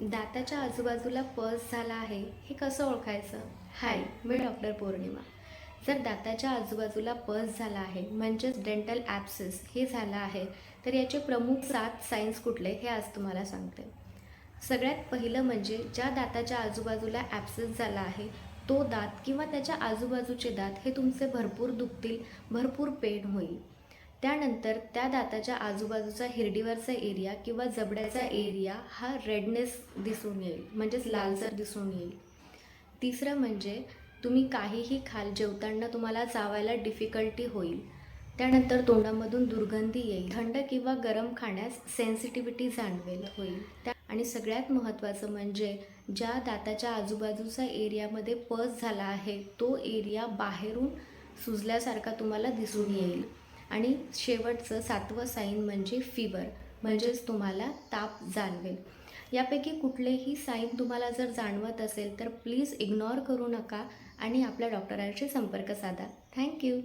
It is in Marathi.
दाताच्या आजूबाजूला पस झाला आहे हे कसं ओळखायचं? हाय मी डॉक्टर पौर्णिमा. जर दाताच्या आजूबाजूला पस झाला आहे म्हणजेच डेंटल ॲप्सिस हे झालं आहे तर याचे प्रमुख सात सायन्स कुठले हे आज तुम्हाला सांगते. सगळ्यात पहिलं म्हणजे ज्या दाताच्या आजूबाजूला ॲप्सिस झाला आहे तो दात किंवा त्याच्या आजूबाजूचे दात हे तुमचे भरपूर दुखतील भरपूर पेन होईल. त्यानंतर त्या दाताच्या आजूबाजूचा हिरडीवरचा एरिया किंवा जबड्याचा एरिया हा रेडनेस दिसून येईल म्हणजेच लालसर दिसून येईल. तिसरं म्हणजे तुम्ही काहीही खाल जेवताना तुम्हाला चावायला डिफिकल्टी होईल. त्यानंतर तोंडामधून दुर्गंधी येईल. थंड किंवा गरम खाण्यास सेन्सिटिव्हिटी जाणवेल होईल. त्या आणि सगळ्यात महत्त्वाचं म्हणजे ज्या दाताच्या आजूबाजूचा एरियामध्ये पस झाला आहे तो एरिया बाहेरून सुजल्यासारखा तुम्हाला दिसून येईल. आणि शेवटचं सातवं साईन म्हणजे फिवर म्हणजेच तुम्हाला ताप जाणवेल. यापैकी कुठलेही साईन तुम्हाला जर जाणवत असेल तर प्लीज इग्नॉर करू नका आणि आपल्या डॉक्टरांशी संपर्क साधा. थँक्यू